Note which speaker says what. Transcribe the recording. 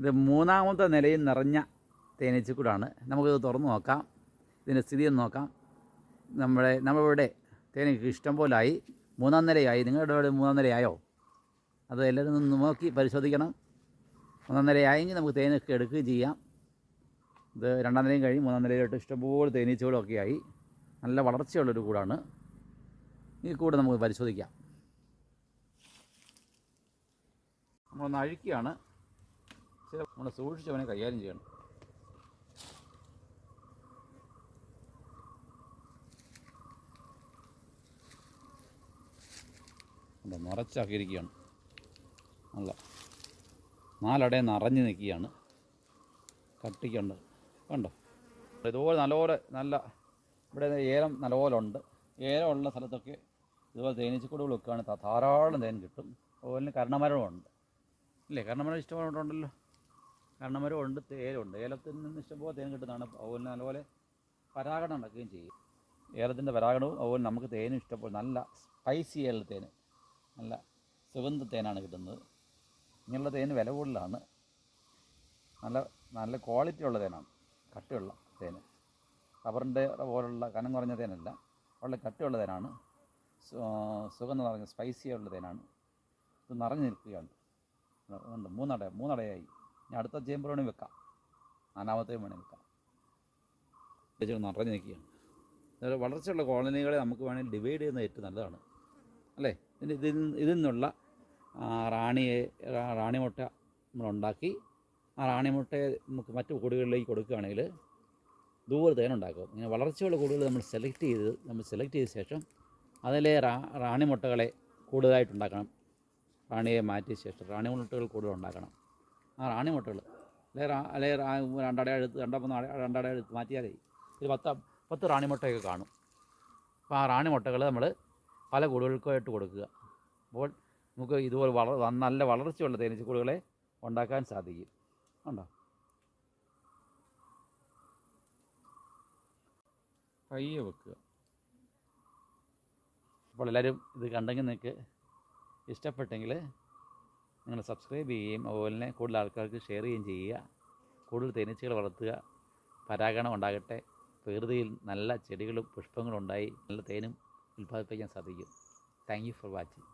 Speaker 1: ഇത് മൂന്നാമത്തെ നിലയിൽ നിറഞ്ഞ തേനീച്ചക്കൂടാണ്. നമുക്കിത് തുറന്നു നോക്കാം. ഇതിന്റെ സ്ഥിതി ഒന്ന് നോക്കാം. നമ്മുടെ നമ്മളിവിടെ തേനീക്ക് ഇഷ്ടം പോലെ ആയി മൂന്നാം നിലയായി. നിങ്ങളുടെ ഇവിടെ മൂന്നാം നിലയായോ? അത് എല്ലാവരും ഒന്ന് നോക്കി പരിശോധിക്കണം. മൂന്നാം നിലയായെങ്കിൽ നമുക്ക് തേനൊക്കെ എടുക്കുകയും ചെയ്യാം. ഇത് രണ്ടാം നിലയും കഴിഞ്ഞ് മൂന്നാം നിലയിലോട്ട് ഇഷ്ടംപോലെ തേനീച്ചകളൊക്കെ ആയി നല്ല വളർച്ചയുള്ളൊരു കൂടാണ്. ഈ കൂട് നമുക്ക് പരിശോധിക്കാം. നമ്മളൊന്ന് അഴുക്കിയാണ്. ചില നമ്മൾ സൂക്ഷിച്ച് അവനെ കൈകാര്യം ചെയ്യണം. നിറച്ചാക്കിയിരിക്കുകയാണ് നല്ല നാലടയെ നിറഞ്ഞു നിൽക്കുകയാണ്. കട്ടിക്കുണ്ട്. കണ്ടോ? ഇതുപോലെ നല്ലപോലെ നല്ല ഇവിടെ ഏലം നല്ലപോലെ ഉണ്ട്. ഏലമുള്ള സ്ഥലത്തൊക്കെ ഇതുപോലെ തേനീച്ചക്കൂടുകൾ വെക്കുകയാണ് ധാരാളം തേൻ കിട്ടും. അതുപോലെ കരണമരവും ഉണ്ട്. ഇല്ലേ? കരണമരം ഇഷ്ടംപോലെ ഉണ്ടല്ലോ തേലുണ്ട് ഏലത്തിൽ നിന്ന് ഇഷ്ടംപോലെ തേൻ കിട്ടുന്നതാണ്. അതുപോലെ നല്ലപോലെ പരാഗണം നടക്കുകയും ചെയ്യും. ഏലത്തിന്റെ പരാഗണവും അതുപോലെ നമുക്ക് തേനും ഇഷ്ടപ്പെടും. നല്ല സ്പൈസി ഏല തേൻ നല്ല സുഗന്ധ തേനാണ് കിട്ടുന്നത്. ഇങ്ങനെയുള്ള തേൻ വില കൂടുതലാണ്. നല്ല നല്ല ക്വാളിറ്റി ഉള്ള തേനാണ്. കട്ടിയുള്ള തേന് റബ്ബറിന്റെ പോലുള്ള കനം കുറഞ്ഞ തേനല്ല. വളരെ കട്ടിയുള്ള തേനാണ്. സുഗന്ധം നിറഞ്ഞ സ്പൈസി ഉള്ള തേനാണ്. ഇത് നിറഞ്ഞു നിൽക്കുകയാണ്. മൂന്നട മൂന്നടയായി. ഇനി അടുത്ത ചേമ്പർ വേണമെങ്കിൽ വെക്കാം. നാലാമത്തെയും വേണമെങ്കിൽ വെക്കാം. നിറഞ്ഞു നിൽക്കുകയാണ്. വളർച്ചയുള്ള കോളനികളെ നമുക്ക് വേണമെങ്കിൽ ഡിവൈഡ് ചെയ്യുന്നത് ഏറ്റവും നല്ലതാണ്. അല്ലേ? ഇതിന് ഇതിൽ ഇതിൽ നിന്നുള്ള റാണിയെ റാണിമുട്ട നമ്മളുണ്ടാക്കി ആ റാണിമുട്ടയെ നമുക്ക് മറ്റു കൂടുകളിലേക്ക് കൊടുക്കുകയാണെങ്കിൽ ദൂരെ തേനുണ്ടാക്കും ഇങ്ങനെ വളർച്ചയുള്ള കൂടുകൾ നമ്മൾ സെലക്ട് ചെയ്ത് നമ്മൾ സെലക്ട് ചെയ്ത ശേഷം അതിലെ റാ റാണിമുട്ടകളെ കൂടുതലായിട്ടുണ്ടാക്കണം റാണിയെ മാറ്റിയ ശേഷം റാണിമുട്ടകൾ കൂടുതൽ ഉണ്ടാക്കണം. ആ റാണി മുട്ടകൾ. അല്ലെ അല്ലെ രണ്ടട എടുത്ത് രണ്ടോ മൂന്നോ അട രണ്ടട എടുത്ത് മാറ്റിയാലേ ഒരു പത്ത് പത്ത് റാണി മുട്ടയൊക്കെ കാണും. അപ്പോൾ ആ റാണി മുട്ടകൾ നമ്മൾ പല കൂടുകൾക്കായിട്ട് കൊടുക്കുക. അപ്പോൾ നമുക്ക് ഇതുപോലെ വള നല്ല വളർച്ചയുള്ള തേനീച്ചക്കൂടുകളെ ഉണ്ടാക്കാൻ സാധിക്കും. ഉണ്ടോ? പയ്യെ വെക്കുക. അപ്പോൾ എല്ലാവരും ഇത് കണ്ടെങ്കിൽ നിങ്ങൾക്ക് ഇഷ്ടപ്പെട്ടെങ്കിൽ നിങ്ങൾ സബ്സ്ക്രൈബ് ചെയ്യുകയും അതുപോലെ കൂടുതൽ ആൾക്കാർക്ക് ഷെയർ ചെയ്യുകയും ചെയ്യുക. കൂടുതൽ തേനീച്ചകൾ വളർത്തുക. പരാഗണം ഉണ്ടാകട്ടെ. പ്രകൃതിയിൽ നല്ല ചെടികളും പുഷ്പങ്ങളും ഉണ്ടായി നല്ല തേനും ഉൽപ്പാദിപ്പിക്കാൻ സാധിക്കും. Thank you for watching